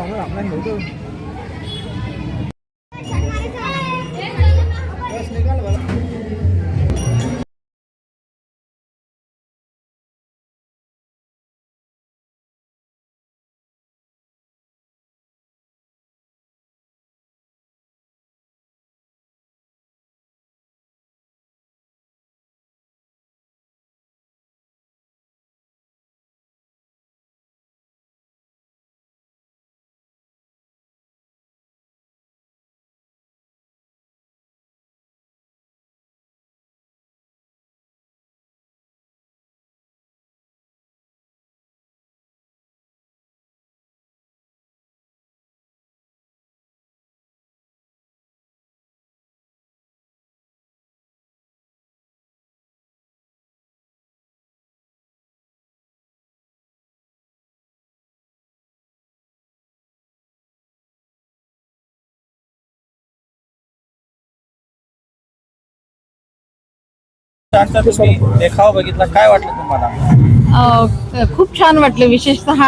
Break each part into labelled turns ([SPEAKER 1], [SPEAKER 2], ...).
[SPEAKER 1] त्यांचा तुम्ही देखावा बघितला. काय वाटलं तुम्हाला?
[SPEAKER 2] खूप छान वाटलं. विशेषतः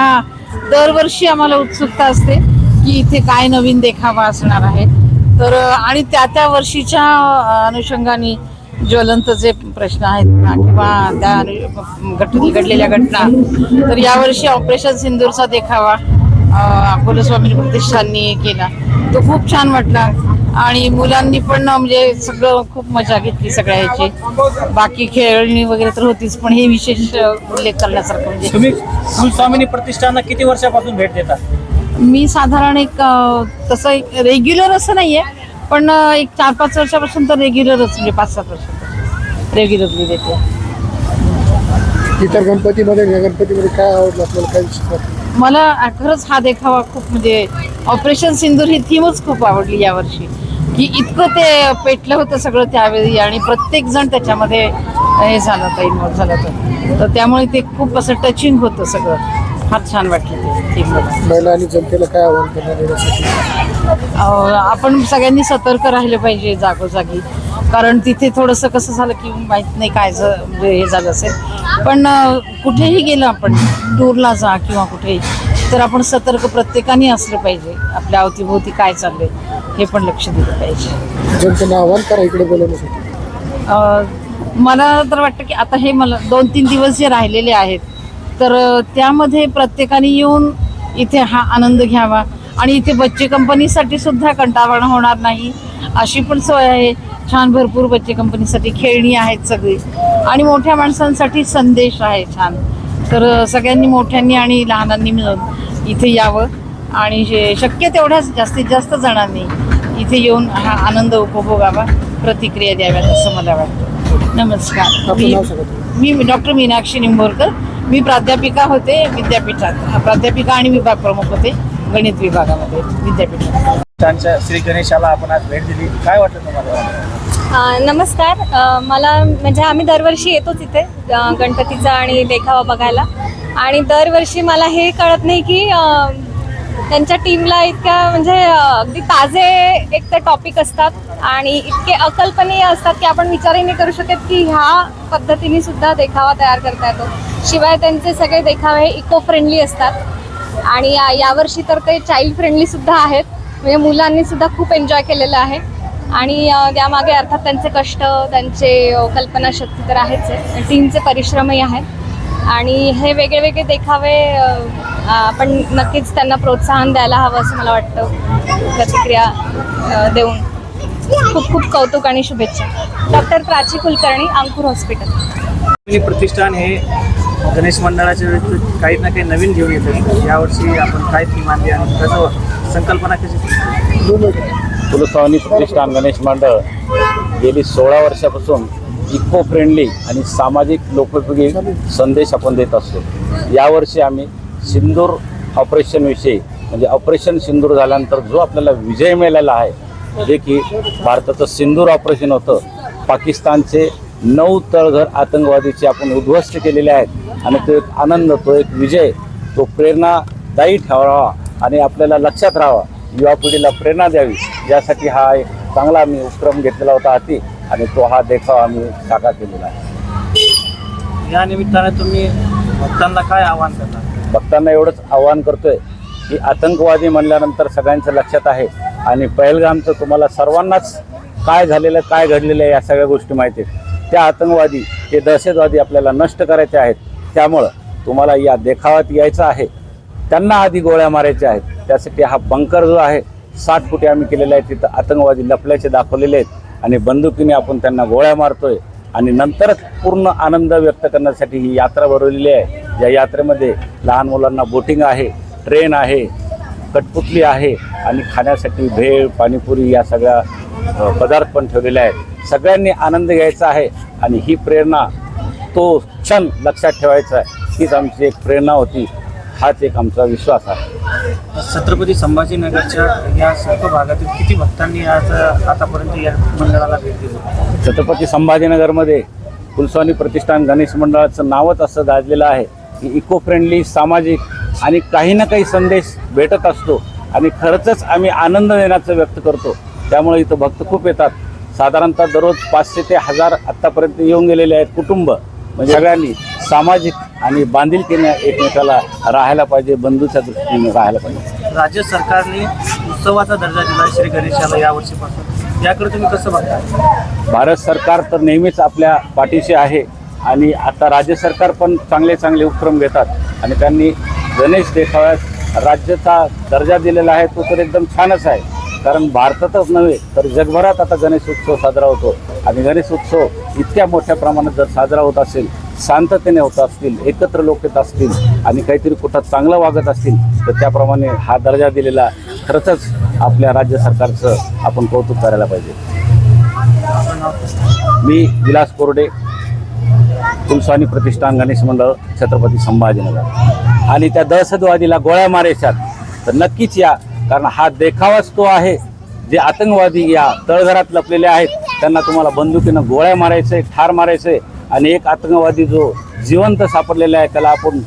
[SPEAKER 2] दरवर्षी आम्हाला उत्सुकता असते की इथे काय नवीन देखावा असणार आहे. तर आणि त्या त्या वर्षीच्या अनुषंगाने ज्वलंत जे प्रश्न आहेत ना किंवा त्या अनु- घडलेल्या घटना तर यावर्षी ऑपरेशन सिंदूरचा देखावा अकोला स्वामी प्रतिष्ठाननी केला. तो खूप छान वाटला. आणि मुलांनी पण म्हणजे सगळं खूप मजा घेतली सगळ्या ह्याची बाकी खेळणी वगैरे तर होतीच पण हे विशेष उल्लेख करण्यासारखं म्हणजे
[SPEAKER 1] तुम्ही कुलस्वामिनी प्रतिष्ठानला किती वर्षापासून भेट देतात
[SPEAKER 2] मी साधारण एक तसं रेग्युलर असं नाहीये पण एक चार पाच वर्षापासून तर रेग्युलरच म्हणजे पाच सात वर्षापासून रेग्युलरली देते.
[SPEAKER 3] इतर गणपतीमध्ये गणपतीमध्ये काय आवडलं आपल्याला? काय?
[SPEAKER 2] मला खरंच हा देखावा खूप म्हणजे ऑपरेशन सिंदूर ही थीमच खूप आवडली यावर्षी की इतकं ते पेटलं होतं सगळं त्यावेळी आणि प्रत्येक जण त्याच्यामध्ये हे झालं होतं इन्व्हॉल्व झालं होतं. तर त्यामुळे ते खूप असं टचिंग होतं सगळं. फार छान वाटलं ते
[SPEAKER 3] महिला आणि जनतेला काय आव्हान करणार येण्यासाठी
[SPEAKER 2] अं, आपण सगळ्यांनी सतर्क राहिले पाहिजे जागोजागी. कारण तिथे थोडंसं कसं झालं की माहीत नाही काय म्हणजे हे झालं असेल. पण कुठेही गेलं आपण टूरला जा किंवा कुठेही तर आपण सतर्क प्रत्येकाने असलं पाहिजे. आपल्या अवतीभोवती काय चाललंय हे पण लक्ष दिलं पाहिजे.
[SPEAKER 3] आव्हान करा इकडे बोलवण्यासाठी.
[SPEAKER 2] मला तर वाटतं की आता हे मला दोन तीन दिवस जे राहिलेले आहेत तर त्यामध्ये प्रत्येकाने येऊन इथे हा आनंद घ्यावा. आणि इथे बच्चे कंपनीसाठी सुद्धा कंटाळवाणा होणार नाही. अशी पण सोय आहे. छान भरपूर बच्चे कंपनीसाठी खेळणी आहेत सगळी. आणि मोठ्या माणसांसाठी संदेश आहे छान. तर सगळ्यांनी मोठ्यांनी आणि लहानांनी मिळून इथे यावं. आणि जे शक्य तेवढ्याच जास्तीत जास्त जणांनी इथे येऊन हा आनंद उपभोगावा प्रतिक्रिया द्याव्यात असं मला वाटतं. नमस्कार. मी. मी डॉक्टर मीनाक्षी निंबोरकर. मी प्राध्यापिका होते विद्यापीठात. प्राध्यापिका आणि विभाग प्रमुख होते गणित विभागामध्ये विद्यापीठात.
[SPEAKER 1] त्यांच्या श्री गणेशाला आपण आज भेट दिली. काय वाटलं तुम्हाला?
[SPEAKER 4] नमस्कार. मला म्हणजे आम्ही दरवर्षी येतोच इथे गणपतीचा आणि देखावा बघायला. आणि दरवर्षी मला हे कळत नाही की त्यांच्या टीमला इतक्या म्हणजे अगदी ताजे एक तर टॉपिक असतात आणि इतके अकल्पनीय असतात की आपण विचारही नाही करू शकत की ह्या पद्धतीने सुद्धा देखावा तयार करता येतो. शिवाय त्यांचे सगळे देखावे हे इको फ्रेंडली असतात. आणि यावर्षी तर ते चाइल्ड फ्रेंडली सुद्धा आहेत. म्हणजे मुलांनी सुद्धा खूप एन्जॉय केलेलं आहे. आणि त्यामागे यामागे अर्थात त्यांचे कष्ट त्यांचे कल्पनाशक्ती तर आहेच आहे. टीमचे परिश्रमही आहेत. आणि हे वेगळे वेगळे देखावे आपण नक्कीच त्यांना प्रोत्साहन द्यायला हवं असं मला वाटतं. प्रतिक्रिया देऊन. खूप खूप कौतुक आणि शुभेच्छा. Doctor Prachi Kulkarni Ankur hospital.
[SPEAKER 1] प्रतिष्ठान हे गणेश मंडळाच्या व्यतिरिक्त काही ना काही नवीन घेऊन येतो यावर्षी आपण काय थीम आणली आणि कसं संकल्पना कशी
[SPEAKER 5] कुलस्वामी प्रतिष्ठान गणेश मंडळ गेली सोळा वर्षापासून इको फ्रेंडली आणि सामाजिक लोकोपयोगी संदेश आपण देत असतो. यावर्षी आम्ही सिंदूर ऑपरेशनविषयी म्हणजे ऑपरेशन सिंदूर झाल्यानंतर जो आपल्याला विजय मिळालेला आहे जे की भारताचं सिंदूर ऑपरेशन होतं पाकिस्तानचे नऊ तळघर आतंकवादीचे आपण उद्ध्वस्त केलेले आहेत. आणि तो एक आनंद तो एक विजय तो प्रेरणादायी ठेवावा आणि आपल्याला लक्षात राहावा. युवा पिढीला प्रेरणा द्यावी. यासाठी हा एक चांगला आम्ही उपक्रम घेतलेला होता हाती आणि तो हा देखावा आम्ही साकार केलेला आहे.
[SPEAKER 1] या निमित्ताने तुम्ही भक्तांना काय आवाहन करणार
[SPEAKER 5] भक्तांना एवढंच आवाहन करतोय की आतंकवादी म्हणल्यानंतर सगळ्यांचं लक्षात आहे आणि पहलगामचं तुम्हाला सर्वांनाच काय झालेलं काय घडलेलं आहे या सगळ्या गोष्टी माहिती आहेत. त्या आतंकवादी ते दहशतवादी आपल्याला नष्ट करायचे आहेत. त्यामुळं तुम्हाला या देखाव्यात यायचं आहे. त्यांना आधी गोळ्या मारायच्या आहेत. त्यासाठी हा बंकर जो आहे साठ फुटे आम्ही केलेला आहे. तिथं आतंकवादी लपल्याचे दाखवलेले आहेत. आणि बंदुकीने आपण त्यांना गोळ्या मारतोय. आणि नंतरच पूर्ण आनंद व्यक्त करण्यासाठी ही यात्रा भरवलेली आहे. या यात्रेमध्ये लहान मुलांना बोटिंग आहे ट्रेन आहे कटपुतली आहे. आणि खाण्यासाठी भेळ पाणीपुरी या सगळ्या पदार्थ पण ठेवलेले आहेत. सगळ्यांनी आनंद घ्यायचा आहे. आणि ही प्रेरणा तो क्षण लक्षात ठेवायचा आहे. हीच आमची एक प्रेरणा होती. हाच एक आमचा विश्वास आहे.
[SPEAKER 1] छत्रपती संभाजीनगरच्या या सर्व भागातील किती भक्तांनी आज आतापर्यंत या मंडळाला भेट दिली?
[SPEAKER 5] छत्रपती संभाजीनगरमध्ये कुलस्वामी प्रतिष्ठान गणेश मंडळाचं नावच असं गाजलेलं आहे. की इको फ्रेंडली सामाजिक आणि काही ना काही संदेश भेटत असतो. आणि खरंच आम्ही आनंद देण्याचं व्यक्त करतो. त्यामुळे इथं भक्त खूप येतात. साधारणतः दररोज पाचशे ते हजार आत्तापर्यंत येऊन गेलेले आहेत कुटुंब. म्हणजे सगळ्यांनी सामाजिक आणि बांधिलकीने एकमेकाला राहायला पाहिजे बंधूच्या दृष्टीने राहायला पाहिजे.
[SPEAKER 1] राज्य सरकारने उत्सवाचा दर्जा दिला श्री गणेशाला या वर्षीपासून. याकडे तुम्ही कसं बघता?
[SPEAKER 5] भारत सरकार तर नेहमीच आपल्या पाठीशी आहे आणि आता राज्य सरकार पण चांगले चांगले उपक्रम घेतात आणि त्यांनी गणेश देखाव्यात राज्याचा दर्जा दिलेला आहे तो तर एकदम छानच आहे. कारण भारतातच नव्हे तर जगभरात आता गणेश उत्सव साजरा होतो. आणि गणेश उत्सव इतक्या मोठ्या प्रमाणात जर साजरा होत असेल शांततेने होत असतील एकत्र लोक येत असतील आणि काहीतरी कुठं चांगलं वागत असतील तर त्याप्रमाणे हा दर्जा दिलेला खरंच आपल्या राज्य सरकारचं आपण कौतुक करायला पाहिजे. मी विलास कोरडे तुलसानी प्रतिष्ठान गणेश मंडळ छत्रपती संभाजीनगर. आणि त्या दहशतवादीला गोळ्या मारायच्यात तर नक्कीच या कारण हा देखावाच तो आहे. जे आतंकवादी या तळघरात लपलेले आहेत त्यांना तुम्हाला बंदुकीनं गोळ्या मारायचे ठार मारायचे आणि एक आतंकवादी जो जिवंत सापडलेला आहे त्याला आपण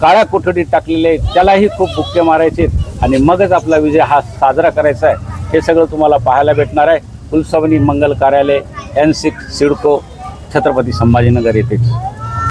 [SPEAKER 5] काळ्या कोठडीत टाकलेले आहे त्यालाही खूप बुक्के मारायचे आणि मगच आपला विजय हा साजरा करायचा आहे. हे सगळं तुम्हाला पाहायला भेटणार आहे. कुलसवनी मंगल कार्यालय एन सिक्स सिडको छत्रपती संभाजीनगर येथेच.